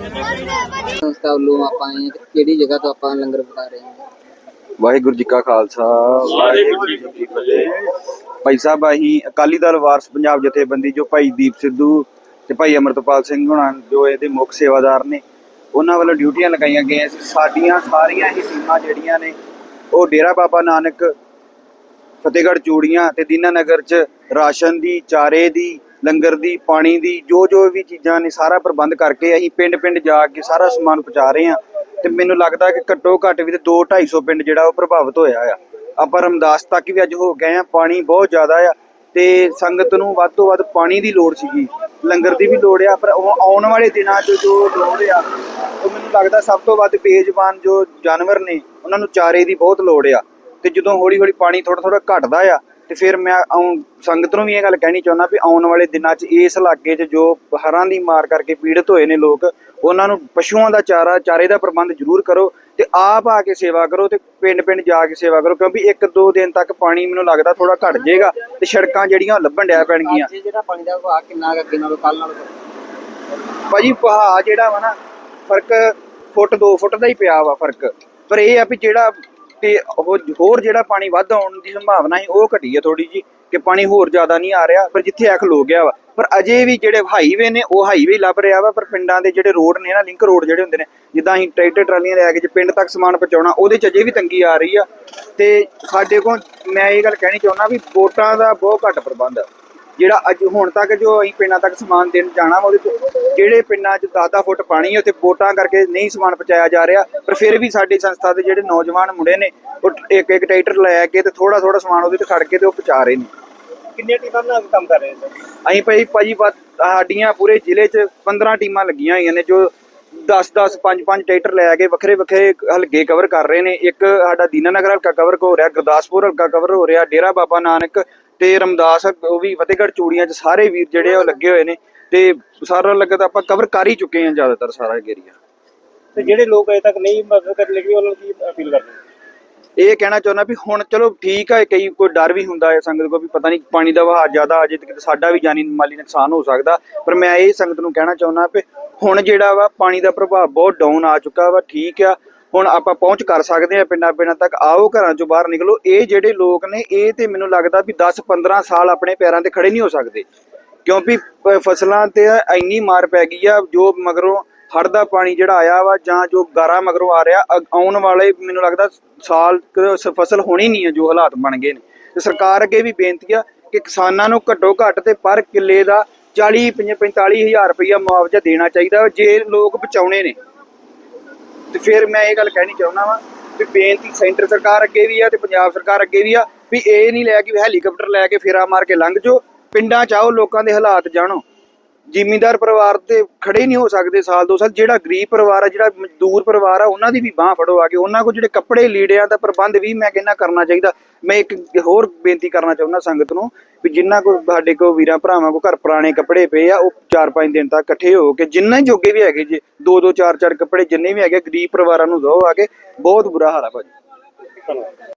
ਸੰਸਥਾ ਵੱਲੋਂ ਆਪਾਂ ਆਏ ਹਾਂ ਤੇ ਕਿਹੜੀ ਜਗ੍ਹਾ ਤੋਂ ਆਪਾਂ ਲੰਗਰ ਪਕਾ ਰਹੇ ਹਾਂ? ਵਾਹਿਗੁਰੂ ਜੀ ਕਾ ਖਾਲਸਾ, ਵਾਹਿਗੁਰੂ ਜੀ ਕੀ ਫਤਿਹ। ਭਾਈ ਸਾਹਿਬ, ਅਸੀਂ ਅਕਾਲੀ ਦਲ ਵਾਰਸ ਪੰਜਾਬ ਜਥੇਬੰਦੀ ਜੋ ਭਾਈ ਦੀਪ ਸਿੱਧੂ ਤੇ ਭਾਈ ਅਮਰਤਪਾਲ ਸਿੰਘ ਹੋਣਾ, ਜੋ ਇਹਦੇ ਮੁੱਖ ਸੇਵਾਦਾਰ ਨੇ, ਉਹਨਾਂ ਵੱਲੋਂ ਡਿਊਟੀਆਂ ਲਗਾਈਆਂ ਗਈਆਂ ਸੀ। ਸਾਡੀਆਂ ਸਾਰੀਆਂ ਹੀ ਟੀਮਾਂ ਜਿਹੜੀਆਂ ਨੇ, ਉਹ ਡੇਰਾ ਬਾਬਾ ਨਾਨਕ, ਫਤਿਹਗੜ੍ਹ ਚੂੜੀਆਂ ਤੇ ਦੀਨਾਨਗਰ ਚ ਰਾਸ਼ਨ ਦੀ, ਚਾਰੇ ਦੀ, ਲੰਗਰ ਦੀ, ਪਾਣੀ ਦੀ, ਜੋ ਜੋ ਵੀ ਚੀਜ਼ਾਂ ਨੇ, ਸਾਰਾ ਪ੍ਰਬੰਧ ਕਰਕੇ ਅਸੀਂ ਪਿੰਡ ਪਿੰਡ ਜਾ ਕੇ ਸਾਰਾ ਸਮਾਨ ਪਹੁੰਚਾ ਰਹੇ ਹਾਂ। ਤੇ ਮੈਨੂੰ ਲੱਗਦਾ ਕਿ ਘੱਟੋ ਘੱਟ ਵੀ ਤੇ 2 250 ਪਿੰਡ ਜਿਹੜਾ ਉਹ ਪ੍ਰਭਾਵਿਤ ਹੋਇਆ ਆ। ਆਪਾਂ ਰਮਦਾਸ ਤੱਕ ਵੀ ਅੱਜ ਹੋ ਗਏ ਆ ਪਾਣੀ ਬਹੁਤ ਜ਼ਿਆਦਾ ਆ। ਤੇ ਸੰਗਤ ਨੂੰ ਵੱਧ ਤੋਂ ਵੱਧ ਪਾਣੀ ਦੀ ਲੋੜ ਸੀਗੀ। ਲੰਗਰ ਦੀ ਵੀ ਲੋੜ ਆ, ਪਰ ਉਹ ਆਉਣ ਵਾਲੇ ਦਿਨਾਂ 'ਚ ਜੋ ਲੋੜ ਆ, ਉਹ ਮੈਨੂੰ ਲੱਗਦਾ ਸਭ ਤੋਂ ਵੱਧ ਬੇਜ਼ਬਾਨ ਜੋ ਜਾਨਵਰ ਨੇ, ਉਹਨਾਂ ਨੂੰ ਚਾਰੇ ਦੀ ਬਹੁਤ ਲੋੜ ਆ। ਤੇ ਜਦੋਂ ਹੌਲੀ ਹੌਲੀ ਪਾਣੀ ਥੋੜਾ ਥੋੜਾ ਘਟਦਾ ਆ, ਤੇ ਫਿਰ ਮੈਂ ਸੰਗਤ ਨੂੰ ਵੀ ਇਹ ਗੱਲ ਕਹਿਣੀ ਚਾਹੁੰਦਾ ਵੀ ਆਉਣ ਵਾਲੇ ਦਿਨਾਂ 'ਚ ਇਸ ਇਲਾਕੇ 'ਚ ਜੋ ਹਰਾਂ ਦੀ ਮਾਰ ਕਰਕੇ ਪੀੜਤ ਹੋਏ ਨੇ ਲੋਕ ਉਹਨਾਂ ਨੂੰ ਪਸ਼ੂਆਂ ਦਾ ਚਾਰਾ ਚਾਰੇ ਦਾ ਪ੍ਰਬੰਧ ਜ਼ਰੂਰ ਕਰੋ ਤੇ ਆਪ ਆ ਕੇ ਸੇਵਾ ਕਰੋ ਤੇ ਪਿੰਡ ਪਿੰਡ ਜਾ ਕੇ ਸੇਵਾ ਕਰੋ ਕਿਉਂਕਿ ਇੱਕ ਦੋ ਦਿਨ ਤੱਕ ਪਾਣੀ ਮੈਨੂੰ ਲੱਗਦਾ ਥੋੜਾ ਘਟ ਜਾਏਗਾ ਤੇ ਸੜਕਾਂ ਜਿਹੜੀਆਂ ਉਹ ਲੱਭਣ ਡਿਆ ਪੈਣਗੀਆਂ। ਅੱਜ ਜਿਹੜਾ ਪਾਣੀ ਦਾ ਵਹਾਅ ਕਿੰਨਾ ਕੁ ਅੱਗੇ ਨਾਲੋਂ ਕੱਲ ਨਾਲੋਂ? ਭਾਜੀ ਪਹਾ ਜਿਹੜਾ ਵਾ ਨਾ ਫ਼ਰਕ ਫੁੱਟ 2 ਫੁੱਟ ਦਾ ਹੀ ਪਿਆ ਵਾ ਫ਼ਰਕ। ਪਰ ਇਹ ਆ ਵੀ ਜਿਹੜਾ ਤੇ ਉਹ ਹੋਰ ਜਿਹੜਾ ਪਾਣੀ ਵੱਧ ਆਉਣ ਦੀ ਸੰਭਾਵਨਾ ਸੀ ਉਹ ਘਟੀ ਆ ਥੋੜੀ ਜੀ ਕਿ ਪਾਣੀ ਹੋਰ ਜ਼ਿਆਦਾ ਨਹੀਂ ਆ ਰਿਹਾ, ਪਰ ਜਿੱਥੇ ਆ ਲੋ ਗਿਆ ਵਾ। ਪਰ ਅਜੇ ਵੀ ਜਿਹੜੇ ਹਾਈਵੇ ਨੇ, ਉਹ ਹਾਈਵੇ ਲੱਭ ਰਿਹਾ ਵਾ, ਪਰ ਪਿੰਡਾਂ ਦੇ ਜਿਹੜੇ ਰੋਡ ਨੇ ਨਾ ਲਿੰਕ ਰੋਡ ਜਿਹੜੇ ਹੁੰਦੇ ਨੇ, ਜਿੱਦਾਂ ਅਸੀਂ ਟਰੈਕਟਰ ਟਰਾਲੀਆਂ ਲੈ ਕੇ ਜੇ ਪਿੰਡ ਤੱਕ ਸਮਾਨ ਪਹੁੰਚਾਉਣਾ, ਉਹਦੇ ਚ ਅਜੇ ਵੀ ਤੰਗੀ ਆ ਰਹੀ ਆ। ਤੇ ਸਾਡੇ ਕੋਲ ਮੈਂ ਇਹ ਗੱਲ ਕਹਿਣੀ ਚਾਹੁੰਦਾ ਵੀ ਵੋਟਾਂ ਦਾ ਬਹੁਤ ਘੱਟ ਪ੍ਰਬੰਧ ਆ। ਜਿਹੜਾ ਅੱਜ ਹੁਣ ਤੱਕ ਜੋ ਅਸੀਂ ਪਿੰਡਾਂ ਤੱਕ ਸਮਾਨ ਦੇਣ ਜਾਣਾ ਉਹਦੇ ਚ ਜਿਹੜੇ ਪਿੰਡਾਂ 'ਚ 10-10 ਫੁੱਟ ਪਾਣੀ ਹੈ ਵੋਟਾਂ ਕਰਕੇ ਨਹੀਂ ਸਮਾਨ ਪਹੁੰਚਾਇਆ ਜਾ ਰਿਹਾ ਪਰ ਫਿਰ ਵੀ ਸਾਡੀ ਸੰਸਥਾ ਦੇ ਜਿਹੜੇ ਨੌਜਵਾਨ ਮੁੰਡੇ ਨੇ ਉਹ ਇੱਕ ਇੱਕ ਟਰੈਕਟਰ ਲੈ ਕੇ ਤੇ ਥੋੜਾ ਥੋੜਾ ਸਮਾਨ ਉਹਦੇ ਤੇ ਖੜ ਕੇ ਤੇ ਉਹ ਪਹੁੰਚਾ ਰਹੇ ਨੇ। ਕਿੰਨੀਆਂ ਟੀਮਾਂ ਨਾਲ ਕੰਮ ਕਰ ਰਹੇ ਸਰ ਅਸੀਂ ਭਾਈ ਭਾਜੀ ਸਾਡੀਆਂ ਪੂਰੇ ਜ਼ਿਲ੍ਹੇ 'ਚ 15 ਟੀਮਾਂ ਲੱਗੀਆਂ ਹੋਈਆਂ ਨੇ ਜੋ 10-10 5-5 ਟਰੈਕਟਰ ਲੈ ਕੇ ਵੱਖਰੇ ਵੱਖਰੇ ਹਲਕੇ ਕਵਰ ਕਰ ਰਹੇ ਨੇ। ਇੱਕ ਸਾਡਾ ਦੀਨਾਨਗਰ ਹਲਕਾ ਕਵਰ ਹੋ ਰਿਹਾ ਗੁਰਦਾਸਪੁਰ ਹਲਕਾ ਕਵਰ ਹੋ ਰਿਹਾ ਡੇਰਾ ਬਾਬਾ ਨਾਨਕ ਤੇ ਰਮਦਾਸ ਉਹ ਵੀ ਫਤਿਹਗੜ੍ਹ ਚੂੜੀਆਂ 'ਚ ਸਾਰੇ ਵੀਰ ਜਿਹੜੇ ਆ ਉਹ ਲੱਗੇ ਹੋਏ ਨੇ ਤੇ ਸਾਰਾ ਲੱਗਦਾ ਆਪਾਂ ਕਵਰ ਕਰ ਹੀ ਚੁੱਕੇ ਹਾਂ ਜ਼ਿਆਦਾਤਰ ਸਾਰਾ ਏਰੀਆ ਤੇ ਜਿਹੜੇ ਲੋਕ ਅਜੇ ਤੱਕ ਨਹੀਂ ਮਦਦ ਕਰਨ ਲੱਗੇ ਉਹਨਾਂ ਨੂੰ ਕੀ ਅਪੀਲ ਕਰਦੇ? ਇਹ ਕਹਿਣਾ ਚਾਹੁੰਦਾ ਵੀ ਹੁਣ ਚਲੋ ਠੀਕ ਹੈ ਕਈ ਕੋਈ ਡਰ ਵੀ ਹੁੰਦਾ ਹੈ ਸੰਗਤ ਕੋ ਵੀ ਪਤਾ ਨਹੀਂ ਪਾਣੀ ਦਾ ਵਹਾਅ ਜ਼ਿਆਦਾ ਆ ਜੇ ਤੇ ਸਾਡਾ ਵੀ ਜਾਨੀ ਮਾਲੀ ਨੁਕਸਾਨ ਹੋ ਸਕਦਾ ਪਰ ਮੈਂ ਇਹ ਸੰਗਤ ਨੂੰ ਕਹਿਣਾ ਚਾਹੁੰਦਾ ਵੀ ਹੁਣ ਜਿਹੜਾ ਵਾ ਪਾਣੀ ਦਾ ਪ੍ਰਭਾਵ ਬਹੁਤ ਡਾਊਨ ਆ ਚੁੱਕਾ ਵਾ ਠੀਕ ਆ ਹੁਣ ਆਪਾਂ ਪਹੁੰਚ ਕਰ ਸਕਦੇ ਆ ਪਿੰਡਾਂ ਪਿੰਡਾਂ ਤੱਕ। ਆਓ ਘਰਾਂ ਚੋਂ ਬਾਹਰ ਨਿਕਲੋ। ਇਹ ਜਿਹੜੇ ਲੋਕ ਨੇ, ਇਹ ਤੇ ਮੈਨੂੰ ਲੱਗਦਾ ਵੀ 10 15 ਸਾਲ ਆਪਣੇ ਪੈਰਾਂ ਤੇ ਖੜੇ ਨਹੀਂ ਹੋ ਸਕਦੇ। ਕਿਉਂਕਿ ਫਸਲਾਂ ਤੇ ਇੰਨੀ ਮਾਰ ਪੈ ਗਈ ਆ, ਜੋ ਮਗਰੋਂ ਹੜ ਦਾ ਪਾਣੀ ਜਿਹੜਾ ਆਇਆ ਵਾ ਜਾਂ ਜੋ ਗਾਰਾ ਮਗਰੋਂ ਆ ਰਿਹਾ ਆਉਣ ਵਾਲੇ ਮੈਨੂੰ ਲੱਗਦਾ ਸਾਲ ਫਸਲ ਹੋਣੀ ਨਹੀਂ ਹੈ ਜੋ ਹਾਲਾਤ ਬਣ ਗਏ ਨੇ। ਤੇ ਸਰਕਾਰ ਅੱਗੇ ਵੀ ਬੇਨਤੀ ਆ ਕਿ ਕਿਸਾਨਾਂ ਨੂੰ ਘੱਟੋ ਘੱਟ ਤੇ ਪਰ ਕਿੱਲੇ ਦਾ 40 45 ਹਜ਼ਾਰ ਰੁਪਇਆ ਮੁਆਵਜ਼ਾ ਦੇਣਾ ਚਾਹੀਦਾ ਜੇ ਲੋਕ ਬਚਾਉਣੇ ਨੇ। ਤੇ ਫਿਰ ਮੈਂ ਇਹ ਗੱਲ ਕਹਿਣੀ ਚਾਹੁੰਦਾ ਵਾਂ ਵੀ ਬੇਨਤੀ ਸੈਂਟਰ ਸਰਕਾਰ ਅੱਗੇ ਵੀ ਆ ਤੇ ਪੰਜਾਬ ਸਰਕਾਰ ਅੱਗੇ ਵੀ ਆ ਵੀ ਇਹ ਨਹੀਂ ਲੈ ਕੇ ਵੀ ਹੈਲੀਕਾਪਟਰ ਲੈ ਕੇ ਫੇਰਾ ਮਾਰ ਕੇ ਲੰਘ ਜਾਓ, ਪਿੰਡਾਂ ਚ ਆਓ, ਲੋਕਾਂ ਦੇ ਹਾਲਾਤ ਜਾਣੋ। ਜ਼ਿਮੀਂਦਾਰ ਪਰਿਵਾਰ ਤੇ ਖੜੇ ਨਹੀਂ ਹੋ ਸਕਦੇ ਸਾਲ ਦੋ ਸਾਲ, ਜਿਹੜਾ ਗਰੀਬ ਪਰਿਵਾਰ ਆ, ਜਿਹੜਾ ਮਜ਼ਦੂਰ ਪਰਿਵਾਰ ਆ, ਉਹਨਾਂ ਦੀ ਵੀ ਬਾਹ ਫੜੋ ਆ ਕੇ, ਉਹਨਾਂ ਕੋਲ ਜਿਹੜੇ ਕੱਪੜੇ ਲੀੜਿਆਂ ਦਾ ਪ੍ਰਬੰਧ ਵੀ ਮੈਂ ਕਹਿੰਦਾ ਕਰਨਾ ਚਾਹੀਦਾ। ਮੈਂ ਇੱਕ ਹੋਰ ਬੇਨਤੀ ਕਰਨਾ ਚਾਹੁੰਦਾ ਸੰਗਤ ਨੂੰ ਵੀ ਜਿੰਨਾ ਕੋ ਸਾਡੇ ਕੋ ਵੀਰਾਂ ਭਰਾਵਾਂ ਕੋ ਘਰ ਪੁਰਾਣੇ ਕੱਪੜੇ ਪਏ ਆ, ਉਹ 4-5 ਦਿਨ ਤੱਕ ਇਕੱਠੇ ਹੋ ਕੇ, ਜਿੰਨਾ ਜੋਗੇ ਵੀ ਹੈਗੇ ਜੇ, ਦੋ ਦੋ ਚਾਰ ਚਾਰ ਕੱਪੜੇ ਜਿੰਨੇ ਵੀ ਹੈਗੇ ਗਰੀਬ ਪਰਿਵਾਰਾਂ ਨੂੰ ਦੋ ਆ ਕੇ, ਬਹੁਤ ਬੁਰਾ ਹਾਲ ਆ ਭਾਜੀ। ਧੰਨਵਾਦ